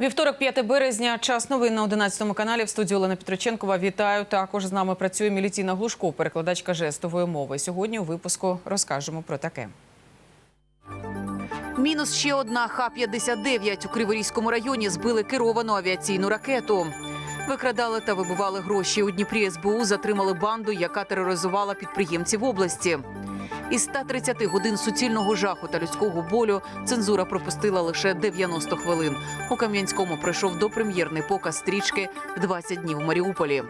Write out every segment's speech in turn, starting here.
Вівторок, 5 березня, час новин на 11 каналі. В студії Олена Петроченкова. Вітаю. Також з нами працює Мілітіна Глушко, перекладачка жестової мови. Сьогодні у випуску розкажемо про таке. Мінус ще одна Х-59. У Криворізькому районі збили керовану авіаційну ракету. Викрадали та вибивали гроші. У Дніпрі СБУ затримали банду, яка тероризувала підприємців області. Із 130 годин суцільного жаху та людського болю цензура пропустила лише 90 хвилин. У Кам'янському прийшов допрем'єрний показ стрічки «20 днів у Маріуполі.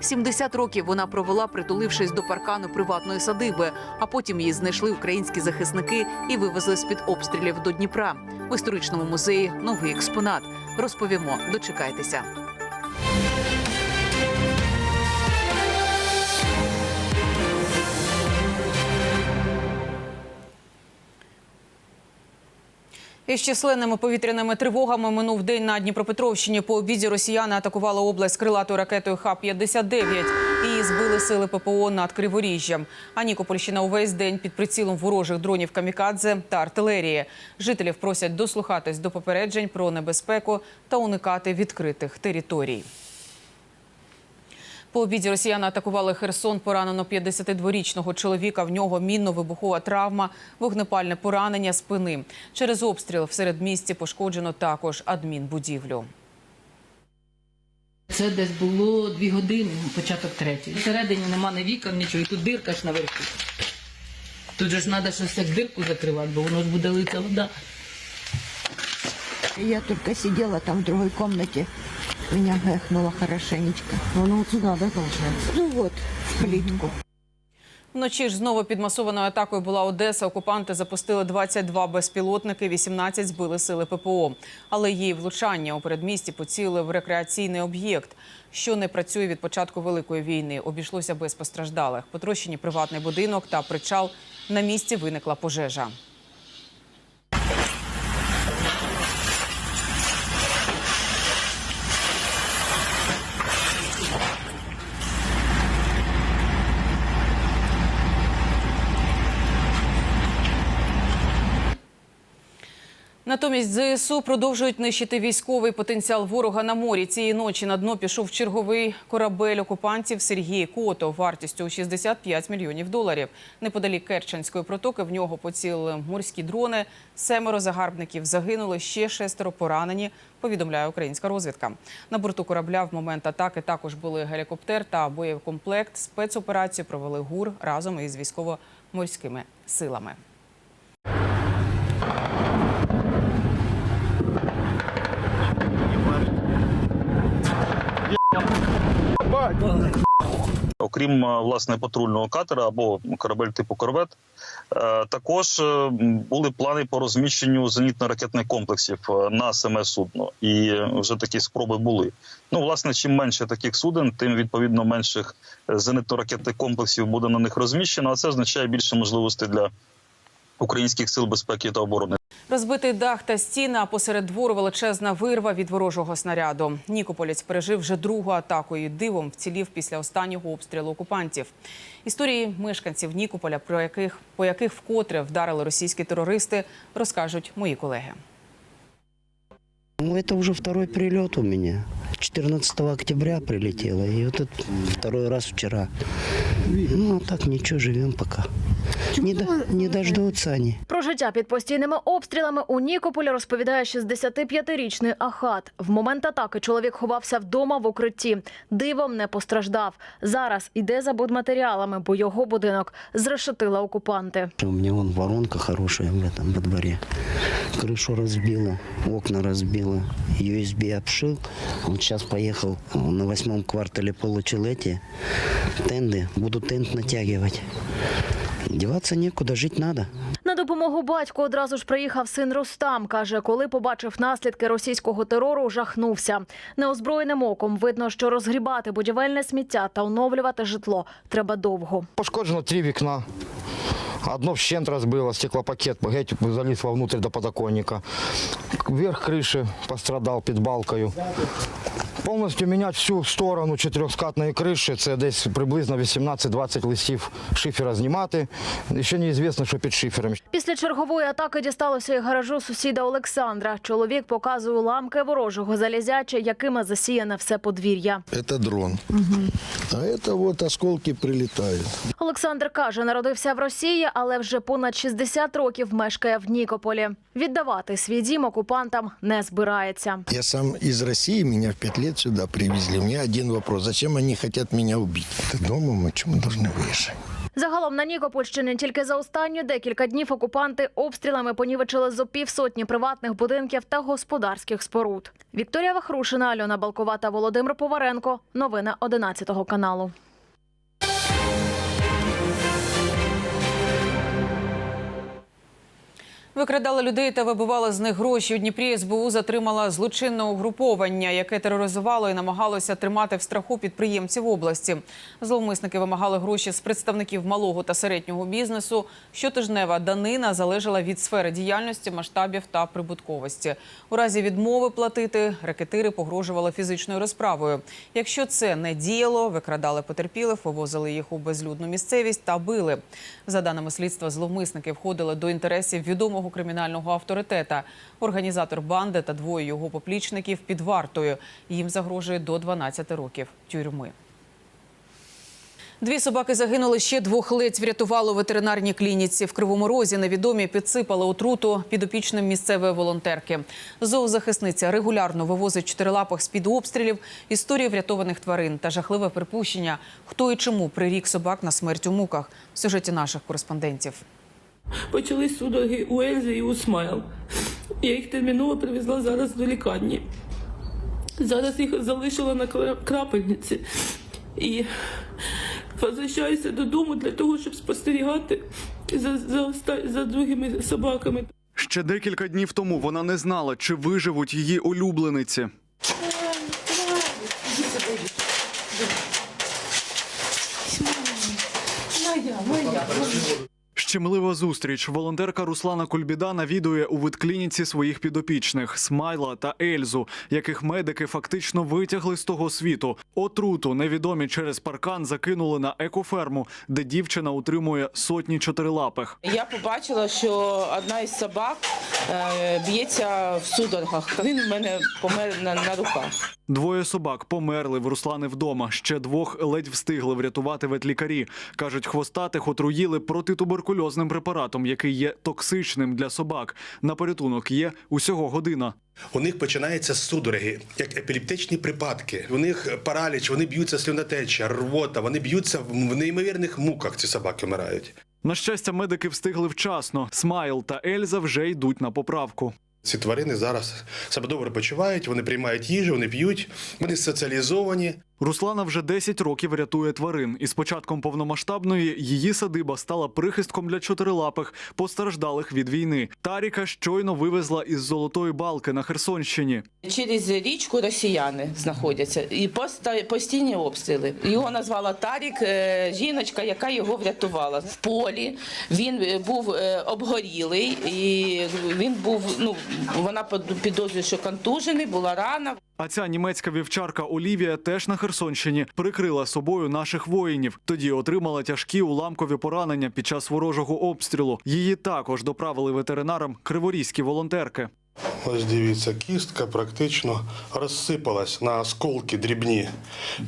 70 років вона провела, притулившись до паркану приватної садиби, а потім її знайшли українські захисники і вивезли з під обстрілів до Дніпра. В історичному музеї новий експонат. Розповімо, дочекайтеся. Із численними повітряними тривогами минув день на Дніпропетровщині. По обіді росіяни атакували область крилатою ракетою Х-59 і збили сили ППО над Криворіжжям. А Нікопольщина увесь день під прицілом ворожих дронів камікадзе та артилерії. Жителів просять дослухатись до попереджень про небезпеку та уникати відкритих територій. По обіді росіяни атакували Херсон. Поранено 52-річного чоловіка. В нього мінно-вибухова травма, вогнепальне поранення спини. Через обстріл в середмісті пошкоджено також адмінбудівлю. Це десь було дві години, початок третьої. Всередині нема ні вікон, нічого, і тут дирка ж наверху. Тут же ж треба щось як дирку закривати, бо воно ж буде лити вода. Я только сидела там в другой комнате. Меня гахнуло хорошенечко. Ну, вот сюда, да, получается? Ну вот, в плитку. Вночі ж знову під масованою атакою була Одеса. Окупанти запустили 22 безпілотники, 18 збили сили ППО. Але її влучання у передмісті поцілили в рекреаційний об'єкт, що не працює від початку великої війни. Обійшлося без постраждалих. Потрощені приватний будинок та причал. На місці виникла пожежа. Натомість ЗСУ продовжують нищити військовий потенціал ворога на морі. Цієї ночі на дно пішов черговий корабель окупантів Сергій Кото вартістю у 65 мільйонів доларів. Неподалік Керченської протоки в нього поцілили морські дрони. Семеро загарбників загинули, ще шестеро поранені. Повідомляє українська розвідка. На борту корабля в момент атаки також були гелікоптер та боєкомплект. Спецоперацію провели ГУР разом із військово-морськими силами. Окрім е, власне патрульного катера або корабель типу корвет, е, також е, були плани по розміщенню зенітно-ракетних комплексів на саме судно, і вже такі спроби були. Ну, власне, чим менше таких суден, тим відповідно менших зенітно-ракетних комплексів буде на них розміщено. А це означає більше можливостей для українських сил безпеки та оборони. Розбитий дах та стіна посеред двору величезна вирва від ворожого снаряду. Нікополець пережив вже другу атаку і дивом вцілів після останнього обстрілу окупантів. Історії мешканців Нікополя, про яких по яких вкотре вдарили російські терористи, розкажуть мої колеги. Ну, это уже второй прилет у меня. 14 октября прилетело, и вот это второй раз вчера. Ну, а так ничего, живем пока. Не, до- не дождутся они. Про життя під постійними обстрілами у Нікополі розповідає 65-річний Ахат. В момент атаки чоловік ховався вдома в укритті. Дивом не постраждав. Зараз іде за будматеріалами, бо його будинок зрешетили окупанти. У меня вон воронка хорошая в этом во дворе. Крышу разбила, окна разбила, USB обшил. Сейчас поехал на восьмом квартале получил эти тенды. Буду тент натягивать. Деваться некуда, жить надо. На допомогу батьку одразу ж приїхав син Рустам. Каже, коли побачив наслідки російського терору, жахнувся. Неозброєним оком видно, що розгрібати будівельне сміття та оновлювати житло треба довго. Пошкоджено три вікна. Одно вщент розбило, стеклопакет геть заліз вовнутрь до подоконника. Верх криші пострадав під балкою. Полностью менять всю сторону чотирьохскатної криші, це десь приблизно 18-20 листів шифера знімати. Ще неізвісно, що під шифером. Після чергової атаки дісталося і гаражу сусіда Олександра. Чоловік показує уламки ворожого залізяча, якими засіяне все подвір'я. Это дрон. А это вот осколки прилетают. Олександр каже, народився в Росії, але вже понад 60 років мешкає в Нікополі. Віддавати свій дім окупантам не збирається. Я сам из России, меня в пять лет сюда привезли. У меня один вопрос. Зачем они хотят меня убить? Это дома мы чему должны выезжать? Загалом на Нікопольщині тільки за останні декілька днів окупанти обстрілами понівечили зо півсотні приватних будинків та господарських споруд. Вікторія Вахрушина, Альона Балкова та Володимир Поваренко. Новини 11 каналу. Викрадали людей та вибивали з них гроші. У Дніпрі СБУ затримала злочинне угруповання, яке тероризувало і намагалося тримати в страху підприємців області. Зловмисники вимагали гроші з представників малого та середнього бізнесу. Щотижнева данина залежала від сфери діяльності, масштабів та прибутковості. У разі відмови платити ракетири погрожували фізичною розправою. Якщо це не діяло, викрадали потерпілих, вивозили їх у безлюдну місцевість та били. За даними слідства, зловмисники входили до інтересів відомого кримінального авторитета. Організатор банди та двоє його поплічників під вартою. Їм загрожує до 12 років тюрми. Дві собаки загинули, ще двох ледь врятували у ветеринарній клініці. В Кривому Розі невідомі підсипали отруту підопічним місцевої волонтерки. Зоозахисниця регулярно вивозить чотирилапих з-під обстрілів, історії врятованих тварин та жахливе припущення, хто і чому прирік собак на смерть у муках. В сюжеті наших кореспондентів. Почались судороги у Ельзи і у Смайл. Я їх терміново привезла зараз до лікарні. Зараз їх залишила на крапельниці. І возвращаюся додому для того, щоб спостерігати за, за, оста- за другими собаками. Ще декілька днів тому вона не знала, чи виживуть її улюблениці. Щемлива зустріч. Волонтерка Руслана Кульбіда навідує у ветклініці своїх підопічних Смайла та Ельзу, яких медики фактично витягли з того світу. Отруту невідомі через паркан закинули на екоферму, де дівчина утримує сотні чотирилапих. Я побачила, що одна із собак е, б'ється в судорогах. Він в мене помер на, на руках. Двоє собак померли в Руслани вдома. Ще двох ледь встигли врятувати ветлікарі. Кажуть, хвостатих отруїли протитуберкульозним препаратом, який є токсичним для собак. На порятунок є усього година. У них починаються судороги, як епілептичні припадки. У них параліч, вони б'ються слюнотеча, рвота, вони б'ються в неймовірних муках. Ці собаки вмирають. На щастя, медики встигли вчасно. Смайл та Ельза вже йдуть на поправку. Ці тварини зараз себе добре почувають, вони приймають їжу, вони п'ють, вони соціалізовані. Руслана вже 10 років рятує тварин, і з початком повномасштабної її садиба стала прихистком для чотирилапих, постраждалих від війни. Таріка щойно вивезла із золотої балки на Херсонщині. Через річку росіяни знаходяться і поста- постійні обстріли. Його назвала Тарік, е, жіночка, яка його врятувала. В полі він е, був е, обгорілий, і він був. Ну вона підозрює, що контужений, була рана. А ця німецька вівчарка Олівія теж на Херсонщині прикрила собою наших воїнів. Тоді отримала тяжкі уламкові поранення під час ворожого обстрілу. Її також доправили ветеринарам криворізькі волонтерки. Ось дивіться, кістка практично розсипалась на осколки дрібні.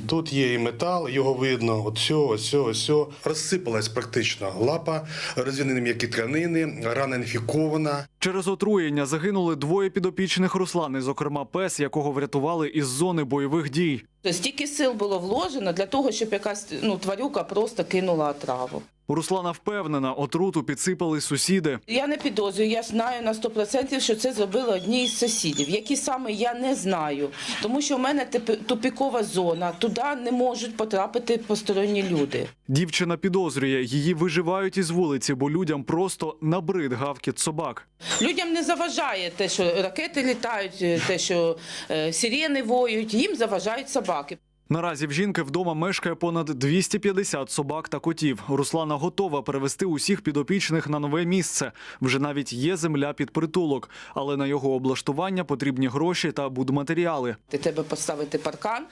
Тут є і метал, його видно. От сьо, ось. Розсипалась практично лапа, розвинені м'які тканини, рана інфікована. Через отруєння загинули двоє підопічних Руслани, зокрема пес, якого врятували із зони бойових дій. Стільки сил було вложено для того, щоб якась ну тварюка просто кинула отраву. Руслана впевнена, отруту підсипали сусіди. Я не підозрюю, я знаю на 100%, що це зробили одні із сусідів. Які саме я не знаю, тому що в мене тупікова зона, туди не можуть потрапити посторонні люди. Дівчина підозрює, її виживають із вулиці, бо людям просто набрид гавкіт собак. Людям не заважає те, що ракети літають, те, що е, сирени воють, їм заважають собаки. Наразі в жінки вдома мешкає понад 250 собак та котів. Руслана готова перевести усіх підопічних на нове місце. Вже навіть є земля під притулок, але на його облаштування потрібні гроші та будматеріали. Треба поставити паркан,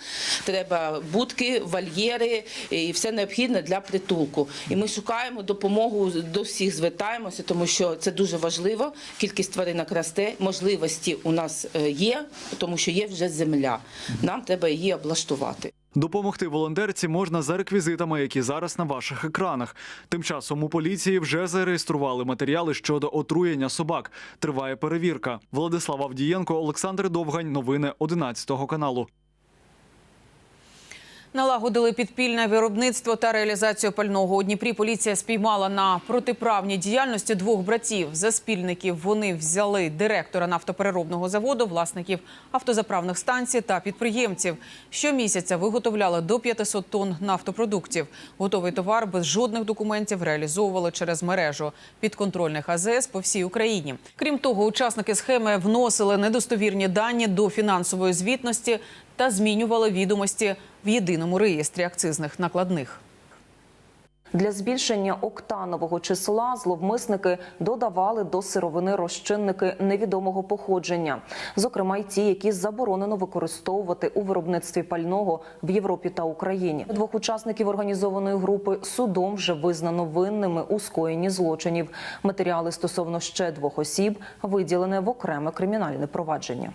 треба будки, вольєри і все необхідне для притулку. І ми шукаємо допомогу до всіх звертаємося, тому що це дуже важливо. Кількість тваринок росте, можливості у нас е, є, тому що є вже земля. Нам треба її облаштувати. Допомогти волонтерці можна за реквізитами, які зараз на ваших екранах. Тим часом у поліції вже зареєстрували матеріали щодо отруєння собак. Триває перевірка. Владислав Авдієнко, Олександр Довгань. Новини 11 каналу. Налагодили підпільне виробництво та реалізацію пального. У Дніпрі поліція спіймала на протиправній діяльності двох братів. За спільників вони взяли директора нафтопереробного заводу, власників автозаправних станцій та підприємців. Щомісяця виготовляли до 500 тонн нафтопродуктів. Готовий товар без жодних документів реалізовували через мережу підконтрольних АЗС по всій Україні. Крім того, учасники схеми вносили недостовірні дані до фінансової звітності та змінювали відомості в єдиному реєстрі акцизних накладних. Для збільшення октанового числа зловмисники додавали до сировини розчинники невідомого походження, зокрема й ті, які заборонено використовувати у виробництві пального в Європі та Україні. Двох учасників організованої групи судом вже визнано винними у скоєнні злочинів. Матеріали стосовно ще двох осіб виділене в окреме кримінальне провадження.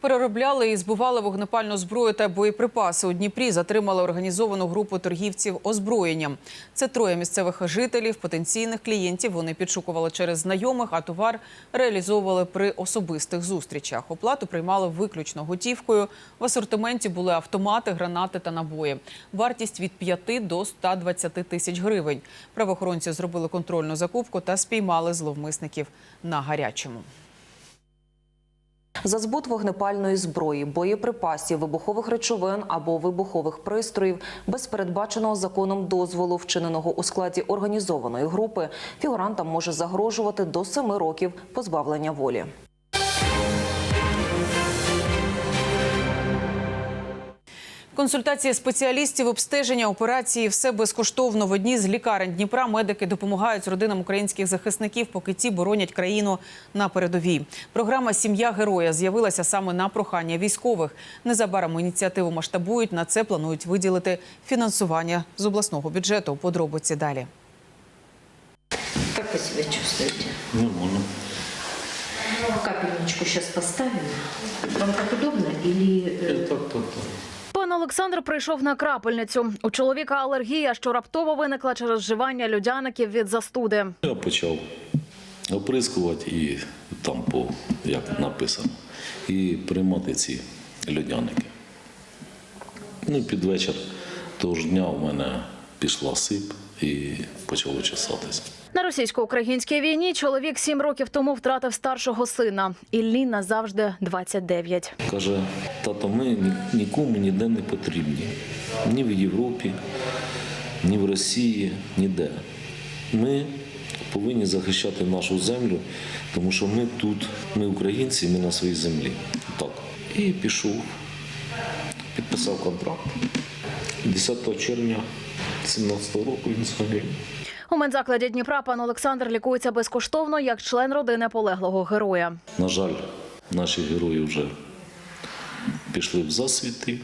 Переробляли і збували вогнепальну зброю та боєприпаси. У Дніпрі затримали організовану групу торгівців озброєнням. Це троє місцевих жителів, потенційних клієнтів. Вони підшукували через знайомих, а товар реалізовували при особистих зустрічах. Оплату приймали виключно готівкою. В асортименті були автомати, гранати та набої. Вартість від 5 до 120 тисяч гривень. Правоохоронці зробили контрольну закупку та спіймали зловмисників на гарячому. За збут вогнепальної зброї, боєприпасів, вибухових речовин або вибухових пристроїв без передбаченого законом дозволу, вчиненого у складі організованої групи, фігурантам може загрожувати до семи років позбавлення волі. Консультації спеціалістів, обстеження, операції – все безкоштовно. В одній з лікарень Дніпра медики допомагають родинам українських захисників, поки ті боронять країну на передовій. Програма «Сім'я героя» з'явилася саме на прохання військових. Незабаром ініціативу масштабують. На це планують виділити фінансування з обласного бюджету. Подробиці далі. Как вы себя чувствуете? Нормально. Капельничку сейчас поставим. Вам так удобно или... э, Так, так, так. Пан Олександр прийшов на крапельницю. У чоловіка алергія, що раптово виникла через вживання людяників від застуди. Я почав оприскувати і там по як написано, і приймати ці людяники. Ну, під вечір того ж дня у мене пішла сип і почало чесатися. На російсько-українській війні чоловік сім років тому втратив старшого сина. Іллі назавжди 29. Каже, тато, ми нікому ніде не потрібні. Ні в Європі, ні в Росії, ніде. Ми повинні захищати нашу землю, тому що ми тут, ми українці, ми на своїй землі. Так. І пішов, підписав контракт. 10 червня 17 року він загинув. У медзакладі Дніпра пан Олександр лікується безкоштовно як член родини полеглого героя. На жаль, наші герої вже пішли в засвіти.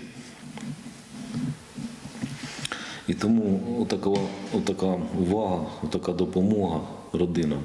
І тому отака, отака увага, отака допомога родинам,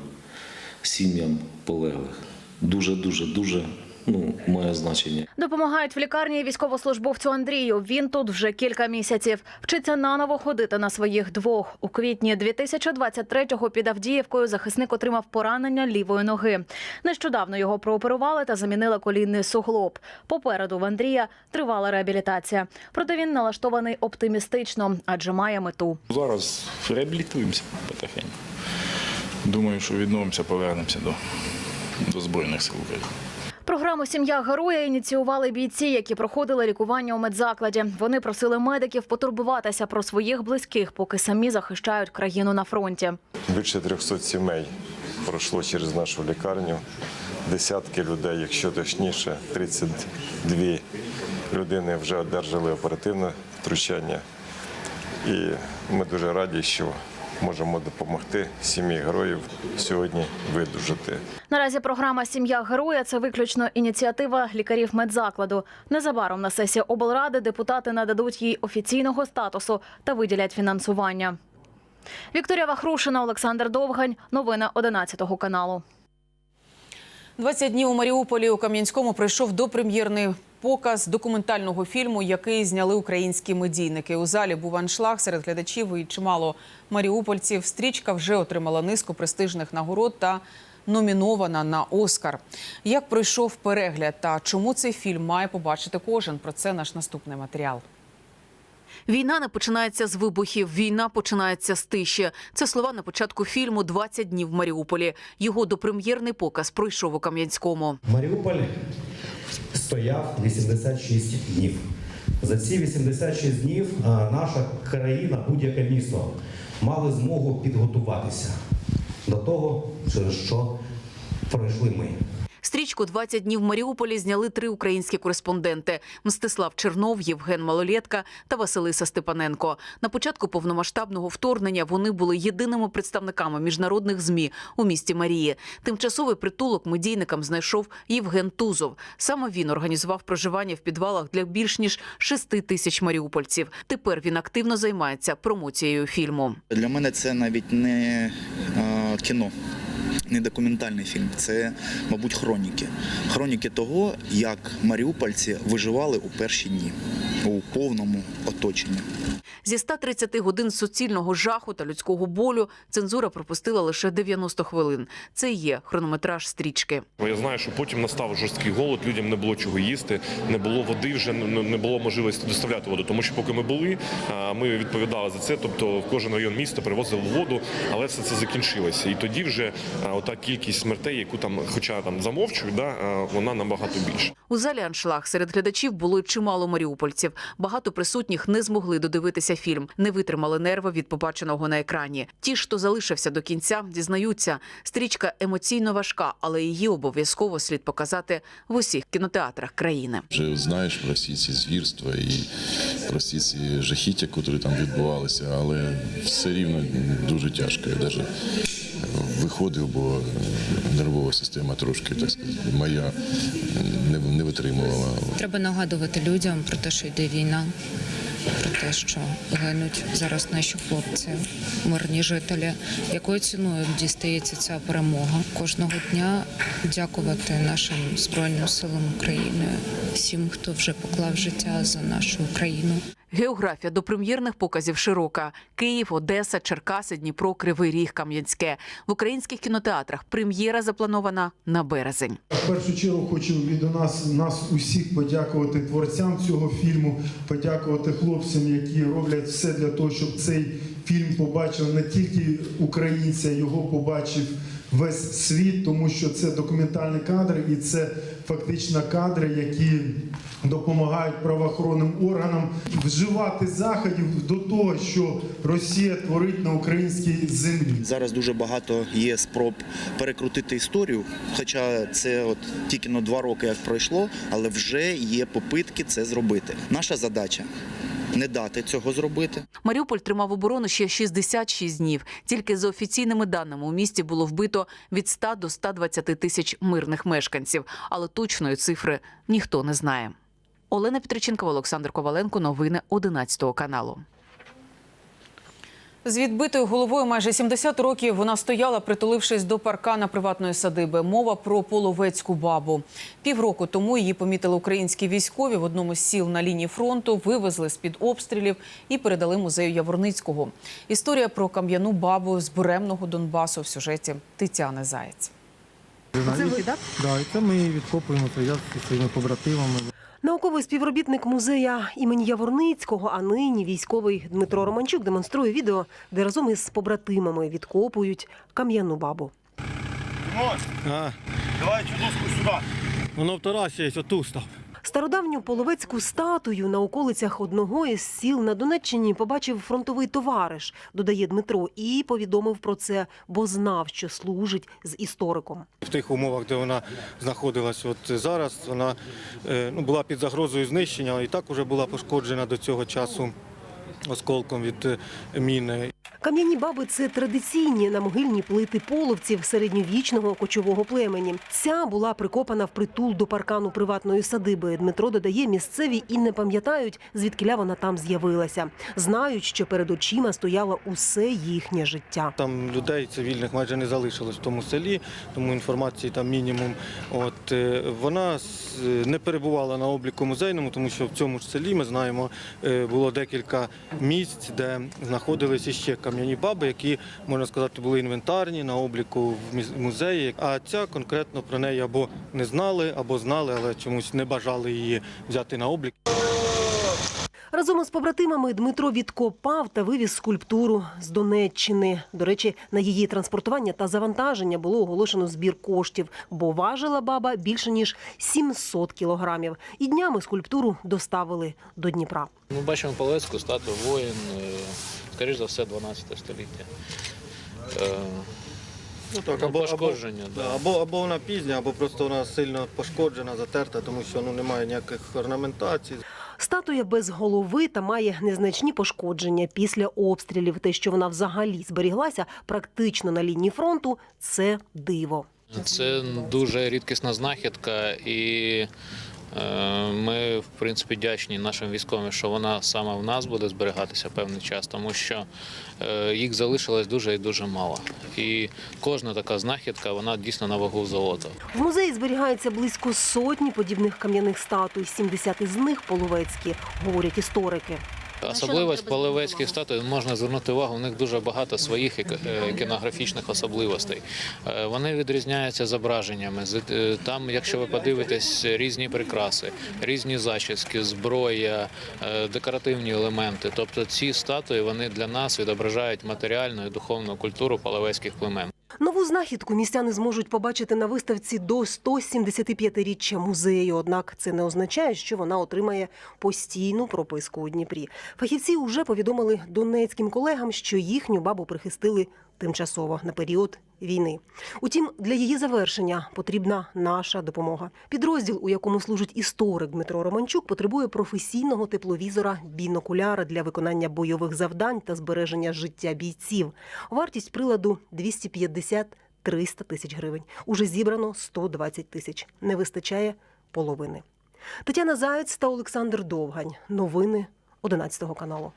сім'ям полеглих дуже-дуже дуже ну, має значення. Допомагають в лікарні військовослужбовцю Андрію. Він тут вже кілька місяців. Вчиться наново ходити на своїх двох. У квітні 2023-го під Авдіївкою захисник отримав поранення лівої ноги. Нещодавно його прооперували та замінили колінний суглоб. Попереду в Андрія тривала реабілітація. Проте він налаштований оптимістично, адже має мету. Зараз реабілітуємося потихеньку. Думаю, що відновимося, повернемося до, до Збройних сил України. Програму Сім'я героя ініціювали бійці, які проходили лікування у медзакладі. Вони просили медиків потурбуватися про своїх близьких, поки самі захищають країну на фронті. Більше 300 сімей пройшло через нашу лікарню. Десятки людей, якщо точніше, 32 людини вже одержали оперативне втручання. І ми дуже раді, що можемо допомогти сім'ї героїв сьогодні видужати. Наразі програма Сім'я героя це виключно ініціатива лікарів медзакладу. Незабаром на сесії облради депутати нададуть їй офіційного статусу та виділять фінансування. Вікторія Вахрушина, Олександр Довгань. Новини 11 каналу. 20 днів у Маріуполі у Кам'янському прийшов допрем'єрний показ документального фільму, який зняли українські медійники. У залі був аншлаг серед глядачів і чимало маріупольців. Стрічка вже отримала низку престижних нагород та номінована на Оскар. Як пройшов перегляд та чому цей фільм має побачити кожен? Про це наш наступний матеріал. Війна не починається з вибухів. Війна починається з тиші. Це слова на початку фільму «20 днів в Маріуполі. Його допрем'єрний показ пройшов у Кам'янському. Маріуполь стояв 86 днів. За ці 86 днів наша країна, будь-яке місто, мали змогу підготуватися до того, через що пройшли ми. Стрічку «20 днів в Маріуполі зняли три українські кореспонденти: Мстислав Чернов, Євген Малолєтка та Василиса Степаненко. На початку повномасштабного вторгнення вони були єдиними представниками міжнародних змі у місті Марії. Тимчасовий притулок медійникам знайшов Євген Тузов. Саме він організував проживання в підвалах для більш ніж 6 тисяч маріупольців. Тепер він активно займається промоцією фільму. Для мене це навіть не е, кіно, не документальний фільм. Це, мабуть, хроніки. Хроніки того, як маріупольці виживали у перші дні у повному оточенні. Зі 130 годин суцільного жаху та людського болю цензура пропустила лише 90 хвилин. Це є хронометраж стрічки. Я знаю, що потім настав жорсткий голод, людям не було чого їсти, не було води, вже не було можливості доставляти воду. Тому що поки ми були, ми відповідали за це. Тобто в кожен район міста привозили воду, але все це закінчилося. І тоді вже ота кількість смертей, яку там, хоча там замовчують, да, вона набагато більша. У залі аншлаг серед глядачів було чимало маріупольців. Багато присутніх не змогли додивитися фільм, не витримали нерви від побаченого на екрані. Ті, хто залишився до кінця, дізнаються. Стрічка емоційно важка, але її обов'язково слід показати в усіх кінотеатрах країни. Вже знаєш про всі ці звірства і про всі ці жахіття, які там відбувалися, але все рівно дуже тяжко. Я навіть виходив, бо нервова система трошки, так сказати, моя не, не витримувала. Треба нагадувати людям про те, що йде війна, про те, що гинуть зараз наші хлопці, мирні жителі. Якою ціною дістається ця перемога? Кожного дня дякувати нашим збройним силам України, всім, хто вже поклав життя за нашу Україну. Географія до прем'єрних показів широка: Київ, Одеса, Черкаси, Дніпро, Кривий Ріг, Кам'янське. В українських кінотеатрах прем'єра запланована на березень. В першу чергу хочу від нас, нас усіх подякувати творцям цього фільму, подякувати хлопцям, які роблять все для того, щоб цей фільм побачив не тільки українці, а його побачив весь світ, тому що це документальні кадри і це фактично кадри, які допомагають правоохоронним органам вживати заходів до того, що Росія творить на українській землі. Зараз дуже багато є спроб перекрутити історію, хоча це от тільки на два роки як пройшло, але вже є попитки це зробити. Наша задача не дати цього зробити. Маріуполь тримав оборону ще 66 днів. Тільки за офіційними даними у місті було вбито від 100 до 120 тисяч мирних мешканців, але точної цифри ніхто не знає. Олена Петриченкова, Олександр Коваленко. Новини 11 каналу. З відбитою головою майже 70 років вона стояла, притулившись до паркана приватної садиби. Мова про половецьку бабу. Півроку тому її помітили українські військові в одному з сіл на лінії фронту, вивезли з-під обстрілів і передали музею Яворницького. Історія про кам'яну бабу з буремного Донбасу в сюжеті Тетяни Заєць. Це ви, так? Да, і це ми відкопуємо це я зі своїми побратимами. Науковий співробітник музея імені Яворницького, а нині військовий Дмитро Романчук демонструє відео, де разом із побратимами відкопують кам'яну бабу. Давай чудоску сюди. Воно в Тарасі є, отут став. Стародавню половецьку статую на околицях одного із сіл на Донеччині побачив фронтовий товариш, додає Дмитро, і повідомив про це, бо знав, що служить з істориком. В тих умовах, де вона знаходилась от зараз, вона е, ну, була під загрозою знищення і так вже була пошкоджена до цього часу осколком від е, міни. Кам'яні баби це традиційні намогильні плити половців середньовічного кочового племені. Ця була прикопана в притул до паркану приватної садиби. Дмитро додає, місцеві і не пам'ятають, звідкиля вона там з'явилася. Знають, що перед очима стояло усе їхнє життя. Там людей цивільних майже не залишилось в тому селі, тому інформації там мінімум. От е, вона не перебувала на обліку музейному, тому що в цьому ж селі ми знаємо, е, було декілька місць, де знаходилися ще кам'яні баби, які можна сказати були інвентарні на обліку в музеї. А ця конкретно про неї або не знали, або знали, але чомусь не бажали її взяти на облік. Разом із побратимами Дмитро відкопав та вивіз скульптуру з Донеччини. До речі, на її транспортування та завантаження було оголошено збір коштів, бо важила баба більше ніж 700 кілограмів. І днями скульптуру доставили до Дніпра. Ми бачимо Палецьку статую воїн, е, скоріш за все, 12 століття. Е, Ну, так, або, пошкодження, або, да, або, або вона пізня, або просто вона сильно пошкоджена, затерта, тому що ну, немає ніяких орнаментацій. Статуя без голови та має незначні пошкодження після обстрілів. Те, що вона взагалі зберіглася практично на лінії фронту, це диво. Це дуже рідкісна знахідка, і ми, в принципі, вдячні нашим військовим, що вона саме в нас буде зберігатися певний час, тому що е, їх залишилось дуже і дуже мало. І кожна така знахідка, вона дійсно на вагу золота. В музеї зберігається близько сотні подібних кам'яних статуй. 70 із них половецькі, говорять історики. Особливість половецьких статуй можна звернути увагу. У них дуже багато своїх е, особливостей. Е, Вони відрізняються зображеннями. Е, Там, якщо ви подивитесь, різні прикраси, різні зачіски, зброя, декоративні елементи. Тобто ці статуї вони для нас відображають матеріальну і духовну культуру половецьких племен. Нову знахідку містяни зможуть побачити на виставці до 175-річчя музею. Однак це не означає, що вона отримає постійну прописку у Дніпрі. Фахівці вже повідомили донецьким колегам, що їхню бабу прихистили тимчасово на період війни. Утім, для її завершення потрібна наша допомога. Підрозділ, у якому служить історик Дмитро Романчук, потребує професійного тепловізора бінокуляра для виконання бойових завдань та збереження життя бійців. Вартість приладу 250 300 тисяч гривень. Уже зібрано 120 тисяч. Не вистачає половини. Тетяна Заєць та Олександр Довгань. Новини 11 каналу.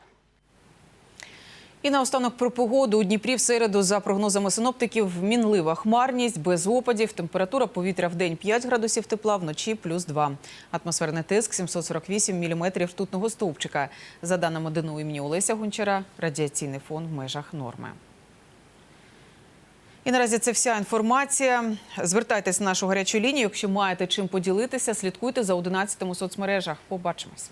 І наостанок про погоду у Дніпрі в середу, за прогнозами синоптиків, мінлива хмарність, без опадів. Температура повітря в день 5 градусів тепла, вночі плюс 2. Атмосферний тиск 748 міліметрів ртутного стовпчика. За даними ДНУ імені Олеся Гончара, радіаційний фон в межах норми. І наразі це вся інформація. Звертайтесь на нашу гарячу лінію. Якщо маєте чим поділитися, слідкуйте за 11 у соцмережах. Побачимось.